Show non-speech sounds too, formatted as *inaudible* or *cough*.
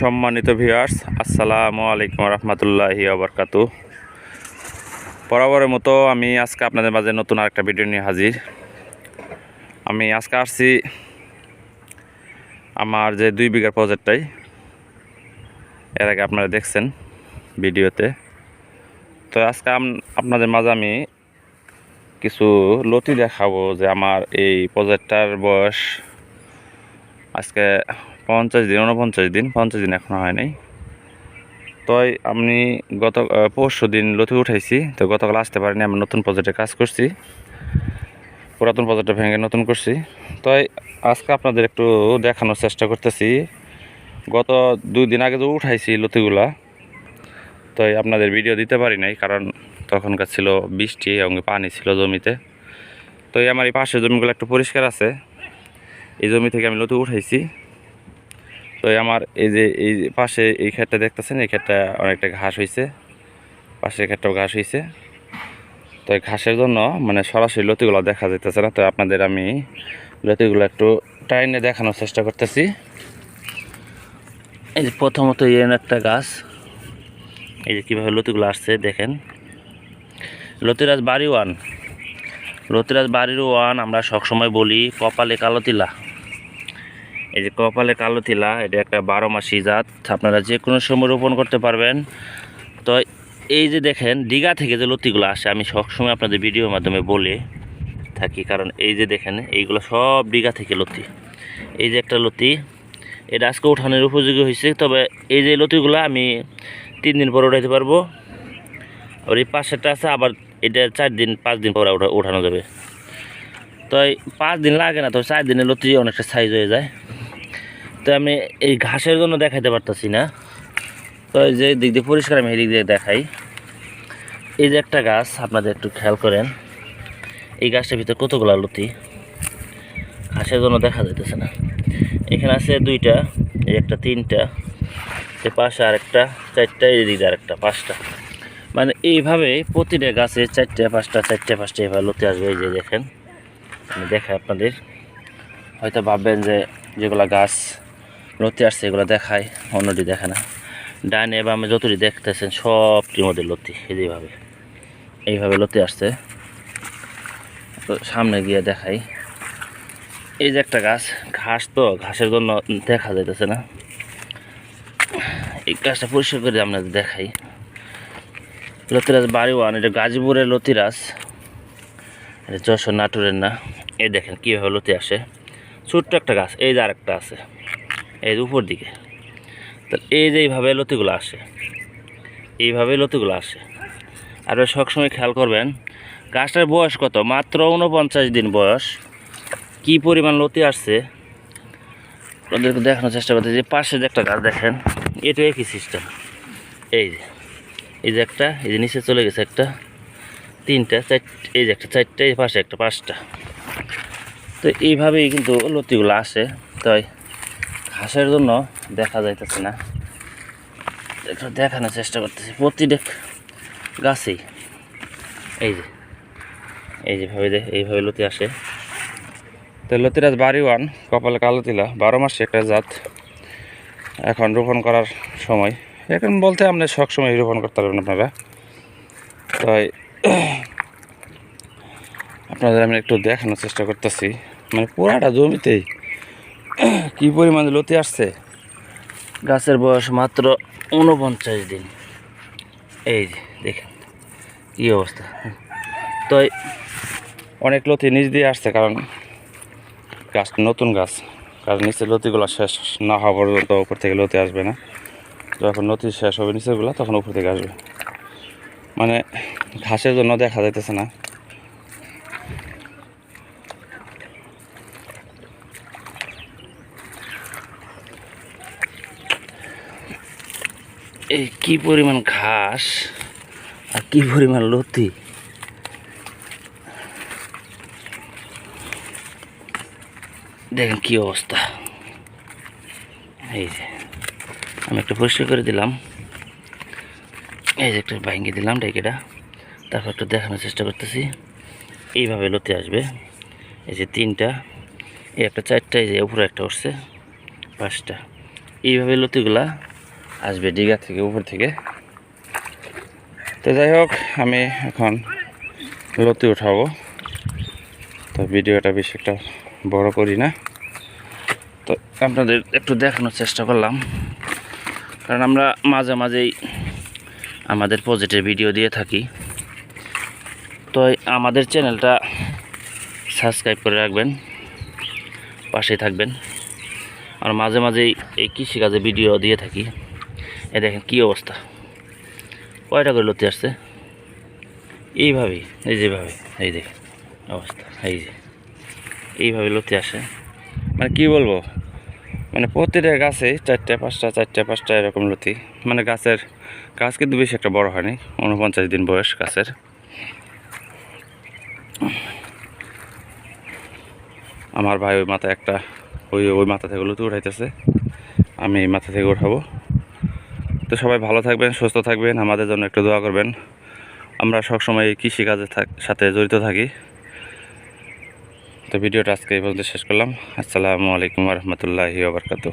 সম্মানিত ভিউয়ার্স আসসালামু আলাইকুম রহমতুল্লাহি আবরকাতু বরাবরের মতো আমি আজকে আপনাদের মাঝে নতুন আরেকটা ভিডিও নিয়ে হাজির। আমি আজকে আসছি আমার যে দুই বিঘার প্রজেক্টটাই এর আগে আপনারা দেখছেন ভিডিওতে। তো আজকে আপনাদের মাঝে আমি কিছু লতি দেখাবো যে আমার এই প্রজেক্টটার বয়স আজকে পঞ্চাশ দিন উনপঞ্চাশ দিন, পঞ্চাশ দিন এখনও হয় নাই। তো আমি গত পরশু দিন লতি উঠাইছি, তো গতকাল আসতে পারিনি, আমি নতুন প্রজেক্টে কাজ করছি। পুরাতন প্রজেক্টটা ভেঙে নতুন করছি। তো আজকে আপনাদের একটু দেখানোর চেষ্টা করতেছি। গত দুই দিন আগে তো উঠাইছি লতিগুলা তো আপনাদের ভিডিও দিতে পারি নাই, কারণ তখনকার ছিল বৃষ্টি এবং পানি ছিল জমিতে। তো আমার এই পাশের জমিগুলো একটু পরিষ্কার আছে। এই জমি থেকে আমি লতি উঠাইছি। তো আমার এই যে, এই পাশে এই ক্ষেতটা দেখতেছেন, এই ক্ষেতটা অনেকটা ঘাস হয়েছে পাশের ক্ষেতটাও ঘাস হয়েছে তো এই ঘাসের জন্য মানে সরাসরি লতিগুলো দেখা যাইতেছে না। তো আপনাদের আমি লতিগুলো একটু টাইনে দেখানোর চেষ্টা করতেছি। এই যে প্রথমত এই একটা গাছ। এই যে কীভাবে লতিগুলো আসছে, দেখেন। লতিরাজ বাড়ি ওয়ান। লতিরাজ বাড়ির ওয়ান আমরা সবসময় বলি কপালে কালো তিলা। এই যে কপালে কালো তিলা, এটা একটা বারো মাসি জাত। আপনারা যে কোনো সময় রোপণ করতে পারবেন। তো এই যে দেখেন, দীঘা থেকে যে লতিগুলো আসে, আমি সবসময় আপনাদের ভিডিওর মাধ্যমে বলে থাকি, কারণ এই যে দেখেন, এইগুলো সব দীঘা থেকে লতি। এই যে একটা লতি, এটা আজকে উঠানোর উপযোগী হয়েছে, তবে এই যে লতিগুলো আমি তিন দিন পর উঠাইতে পারব। আর এই পাশেরটা আছে, আবার এটা চার দিন, পাঁচ দিন পরে উঠা উঠানো যাবে। তো পাঁচ দিন লাগে না তো চার দিনের লতি অনেকটা সাইজ হয়ে যায়। তো আমি এই ঘাসের জন্য দেখাইতে পারতাছি না। তো এই যে দিক দিয়ে পরিষ্কার আমি এই দিক দিয়ে দেখাই। এই যে একটা গাছ, আপনাদের একটু খেয়াল করেন। এই গাছটার ভিতরে কতগুলো লতি? ঘাসের জন্য দেখা যাইতেছে না। এখানে আছে দুইটা, এই একটা তিনটা, এ পাশে আরেকটা, চারটা, এই দিকে আরেকটা, পাঁচটা। মানে এইভাবে প্রতিটা গাছে চারটে, পাঁচটা চারটে, পাঁচটা এভাবে লতি আসবে, এই যে দেখেন। আমি দেখাই আপনাদের। হয়তো ভাববেন যে যেগুলো গাছ লতি আসছে, এগুলো দেখায় অন্যটি দেখে না। ডাইনে বামে যতটি দেখতেছেন সবটির মধ্যে লতি, এইভাবে। এইভাবে লতি আসছে। তো সামনে গিয়ে দেখাই। এই যে একটা গাছ, ঘাস তো, ঘাসের জন্য দেখা যাইতেছে না। এই গাছটা পরিষ্কার করে আপনাদের দেখাই। লতিরাজ বাড়ি ওয়ান এটা গাজীপুরের লতিরাজ যশোর নাটোরের না। এই দেখেন কীভাবে লতি আসে। ছোট্ট একটা গাছ, এই যে আরেকটা আছে। যে উপর দিকে। তো এই যে এইভাবে লতিগুলো আসে, এইভাবে লতিগুলো আসে। আর সবসময় খেয়াল করবেন, গাছটার বয়স কত? মাত্র উনপঞ্চাশ দিন বয়স। কি পরিমাণ লতি আসছে? ওদেরকে দেখানোর চেষ্টা করতে যে পাশে যে একটা গাছ দেখেন এটা একই সিস্টেম এই যে এই যে একটা, এই যে নিচে চলে গেছে একটা, তিনটা, চার, এই যে একটা, চারটা, এই পাশে একটা, পাঁচটা। তো এইভাবেই কিন্তু লতিগুলো আসে। তাই ঘাসের জন্য দেখা যাইতেছে না। একটু দেখানোর চেষ্টা করতেছি। প্রতিটা গাছেই এই যে, এই যেভাবে দে এইভাবে লতি আসে। তো লতিরাজ বাড়ি ওয়ান কপালে কালো তিলা, বারো মাসে একটা জাত এখন রোপণ করার সময়। এখন বলতে আপনি সব সময় রোপণ করতে পারবেন আপনারা। তাই আপনাদের আমি একটু দেখানোর চেষ্টা করতেছি। মানে পুরাটা জমিতেই *clears throat* কি পরিমাণ লতি আসছে? গাছের বয়স মাত্র উনপঞ্চাশ দিন। এই যে, দেখেন, কী অবস্থা। তো অনেক লতি নিচ দিয়ে আসছে কারণ গাছটা নতুন গাছ। কারণ নিচে লতিগুলো শেষ না হওয়া পর্যন্ত উপর থেকে লতি আসবে না। যখন লতি শেষ হবে নিচেগুলো তখন উপর থেকে আসবে। মানে ঘাসের জন্য দেখা যাইতেছে না। এই কি পরিমাণ ঘাস আর কি পরিমাণ লতি? দেখেন কি অবস্থা। এই যে, আমি একটা পরিষ্কার করে দিলাম। এই যে একটা ভাঙ্গি দিলাম ডেকেটা তারপর একটু দেখানোর চেষ্টা করতেছি। এইভাবে লতি আসবে। এই যে তিনটা, এই একটা চারটা, এই যে উপরে একটা উঠছে, পাঁচটা। এইভাবে লতিগুলা আসবে ডিগা থেকে, উপর থেকে। তো যাই হোক, আমি এখন লতি উঠাবো। তো ভিডিওটা বেশি একটা বড় করি না। তো আপনাদের একটু দেখানোর চেষ্টা করলাম। কারণ আমরা মাঝে মাঝেই আমাদের প্রজেক্টের ভিডিও দিয়ে থাকি। তো আমাদের চ্যানেলটা সাবস্ক্রাইব করে রাখবেন। পাশে থাকবেন। আর মাঝে মাঝেই এই কৃষিকাজে ভিডিও দিয়ে থাকি। এ দেখেন কী অবস্থা। কয়টা করে লতি আসছে? এইভাবেই, এই যেভাবে, এই দেখেন অবস্থা, এই যে। এইভাবে লতি আসে। মানে কি বলব মানে প্রতিটা গাছে চারটে, পাঁচটা চারটে, পাঁচটা এরকম লতি। মানে গাছের, গাছ কিন্তু বেশি একটা বড় হয়নি উনপঞ্চাশ দিন বয়স গাছের। আমার ভাই ওই মাথায় একটা, ওই ওই মাথা থেকে লুতু উঠাইতেছে। আমি এই মাথা থেকে উঠাবো। তো সবাই ভালো থাকবেন, সুস্থ থাকবেন, আমাদের জন্য একটু দোয়া করবেন। আমরা সবসময় কৃষিকাজের সাথে জড়িত থাকি। তো ভিডিওটা আজকে এই পর্যন্ত শেষ করলাম। আসসালামু আলাইকুম রহমতুল্লাহি ওবরকাতু